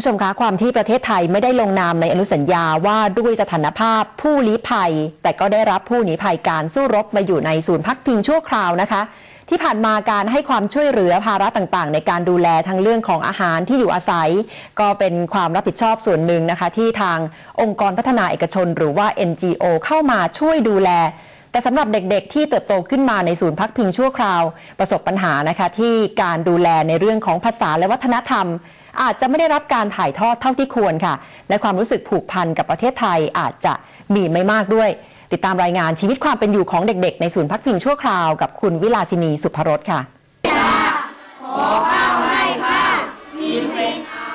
ผู้ชมคะความที่ประเทศไทยไม่ได้ลงนามในอนุสัญญาว่าด้วยสถานภาพผู้ลี้ภัย แต่ก็ได้รับผู้หนีภัยการสู้รบมาอยู่ในศูนย์พักพิงชั่วคราวนะคะ ที่ผ่านมาการให้ความช่วยเหลือภาระต่างๆ ในการดูแลทั้งเรื่องของอาหารที่อยู่อาศัย ก็เป็นความรับผิดชอบส่วนหนึ่งนะคะ ที่ทางองค์กรพัฒนาเอกชน หรือว่า NGO เข้ามาช่วยดูแลแต่สำหรับเด็กๆ ที่เติบโตขึ้นมาในศูนย์พักพิงชั่วคราว ประสบปัญหานะคะที่การดูแลในเรื่องของภาษาและวัฒนธรรม อาจจะไม่ได้รับการถ่ายทอดเท่าที่ควรค่ะ และความรู้สึกผูกพันกับประเทศไทยอาจจะมีไม่มากด้วย ติดตามรายงานชีวิตความเป็นอยู่ของเด็กๆ ในศูนย์พักพิงชั่วคราวกับคุณวิลาสินีสุภรสค่ะ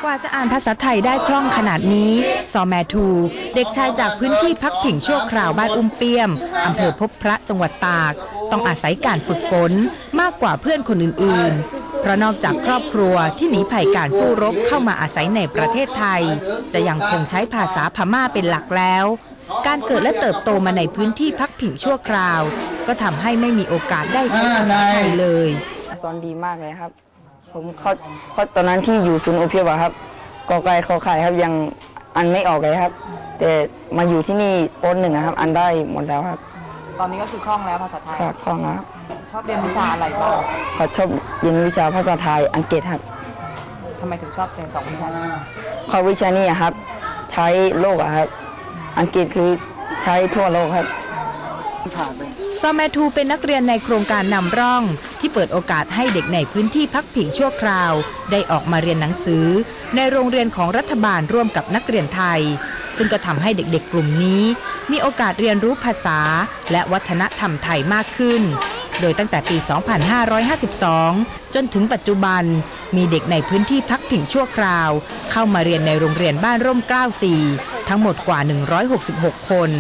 ว่าจะอ่านภาษาไทยได้คล่องขนาดนี้ ซอแมทู เด็กชายจากพื้นที่พักผิงชั่วคราวบ้านอุ้มเปียม อำเภอพบพระจังหวัดตาก ต้องอาศัยการฝึกฝนมากกว่าเพื่อนคนอื่น ๆ เพราะนอกจากครอบครัวที่หนีภัยการสู้รบเข้ามาอาศัยในประเทศไทย จะยังคงใช้ภาษาพม่าเป็นหลักแล้วการเกิดและเติบโตมาในพื้นที่พักผิงชั่วคราว ก็ทำให้ไม่มีโอกาสได้ใช้ภาษาไทยเลย สอนดีมากเลยครับ ผมเขาเขาตอนนั้นที่อยู่ศูนย์อพยพอะครับกอไก่ขอไข่ครับยังอันไม่ออกเลยครับ แต่มาอยู่ที่นี่โอนหนึ่งนะครับ อันได้หมดแล้วครับตอนนี้ก็คือคล่องแล้วภาษาไทย ครับคล่องแล้วครับชอบเรียนวิชาอะไรบ้างเขาชอบเรียนวิชาภาษาไทยอังกฤษครับทำไมถึงชอบเรียนสองวิชานี้เขาวิชานี้อะครับ ใช้โลกอะครับ อังกฤษคือใช้ทั่วโลกครับ ซอแมทูเป็นนักเรียนในโครงการนำร่อง ที่เปิดโอกาสให้เด็กในพื้นที่พักผิงชั่วคราว ได้ออกมาเรียนหนังสือ ในโรงเรียนของรัฐบาลร่วมกับนักเรียนไทย ซึ่งก็ทำให้เด็กๆกลุ่มนี้ มีโอกาสเรียนรู้ภาษา และวัฒนธรรมไทยมากขึ้น โดยตั้งแต่ปี 2552 จนถึงปัจจุบัน มีเด็กในพื้นที่พักผิงชั่วคราว เข้ามาเรียนในโรงเรียนบ้านร่มเกล้า4ทั้งหมดกว่า 166 คน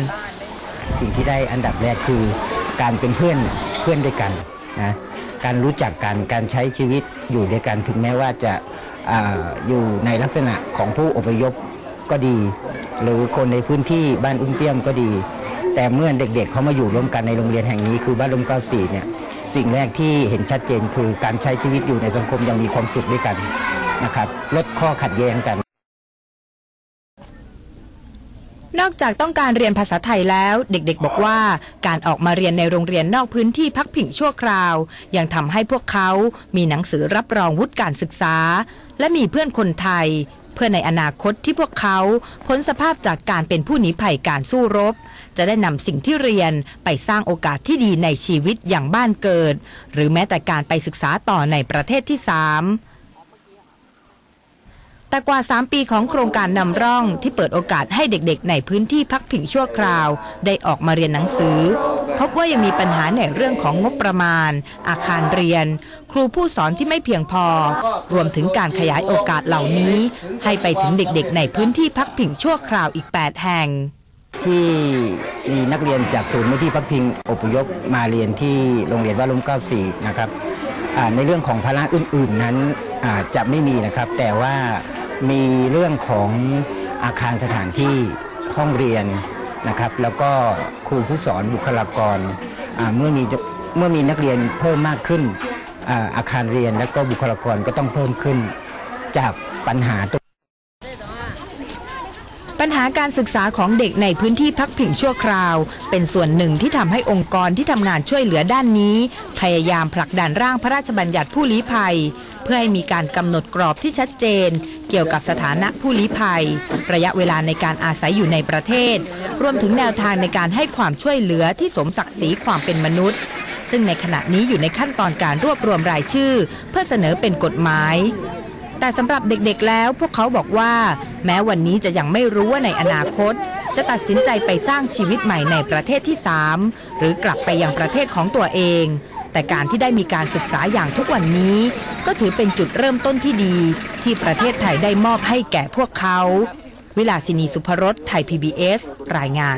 สิ่งที่ได้อันดับแรกคือ การเป็นเพื่อนเพื่อนด้วยกันนะการรู้จักกันการใช้ชีวิตอยู่ด้วยกันถึงแม้ว่าจะออยู่ในลักษณะของผู้อพยพก็ดี หรือคนในพื้นที่บ้านอุ้มเปี้ยมก็ดี แต่เมื่อเด็กๆเขามาอยู่ร่วมกันในโรงเรียนแห่งนี้คือบ้านร่มเก้าสี่เนี่ยสิ่งแรกที่เห็นชัดเจนคือการใช้ชีวิตอยู่ในสังคมยังมีความสุขด้วยกันนะครับลดข้อขัดแย้งกัน นอกจากต้องการเรียนภาษาไทยแล้ว เด็กๆ บอกว่าการออกมาเรียนในโรงเรียนนอกพื้นที่พักผิงชั่วคราว ยังทำให้พวกเขามีหนังสือรับรองวุฒิการศึกษา และมีเพื่อนคนไทย เพื่อในอนาคตที่พวกเขาพ้นสภาพจากการเป็นผู้หนีภัยการสู้รบ จะได้นำสิ่งที่เรียนไปสร้างโอกาสที่ดีในชีวิตอย่างบ้านเกิด หรือแม้แต่การไปศึกษาต่อในประเทศที่สาม แต่กว่า 3 ปีของโครงการนำร่องที่เปิดโอกาสให้เด็กๆ ในพื้นที่พักผิงชั่วคราว ได้ออกมาเรียนหนังสือ พบว่ายังมีปัญหาในเรื่องของงบประมาณ อาคารเรียน ครูผู้สอนที่ไม่เพียงพอ รวมถึงการขยายโอกาสเหล่านี้ ให้ไปถึงเด็กๆ ในพื้นที่พักผิงชั่วคราวอีก 8 แห่ง ที่มีนักเรียนจากศูนย์มูลที่พักพิงอพยพมาเรียนที่โรงเรียนวัดลมเก้าสี่นะครับในเรื่องของภาระอื่น ๆนั้นอ่าจะไม่มีนะครับ แต่ว่า มีเรื่องของอาคารสถานที่ห้องเรียนนะครับ แล้วก็ครูผู้สอนบุคลากรเมื่อมีเมื่อมีนักเรียนเพิ่มมากขึ้นอาอาคารเรียนและก็บุคลากรก็ต้องเพิ่มขึ้นจากปัญหาตัวปัญหาการศึกษาของเด็กในพื้นที่พักผิงชั่วคราว เป็นส่วนหนึ่งที่ทำให้องค์กรที่ทำงานช่วยเหลือด้านนี้ พยายามผลักดันร่างพระราชบัญญัติผู้ลี้ภัย พื่อให้มีการกำหนดกรอบที่ชัดเจน เกี่ยวกับสถานะผู้ลี้ภัย ระยะเวลาในการอาศัยอยู่ในประเทศ รวมถึงแนวทางในการให้ความช่วยเหลือที่สมศักดิ์ศรีความเป็นมนุษย์ ซึ่งในขณะนี้อยู่ในขั้นตอนการรวบรวมรายชื่อ เพื่อเสนอเป็นกฎหมายแต่สำหรับเด็กๆ แล้วพวกเขาบอกว่า แม้วันนี้จะยังไม่รู้ว่าในอนาคต จะตัดสินใจไปสร้างชีวิตใหม่ในประเทศที่ 3 หรือกลับไปยังประเทศของตัวเอง แต่การที่ได้มีการศึกษาอย่างทุกวันนี้ ก็ถือเป็นจุดเริ่มต้นที่ดี ที่ประเทศไทยได้มอบให้แก่พวกเขา วิลาสินีสุภรสไทย PBS รายงาน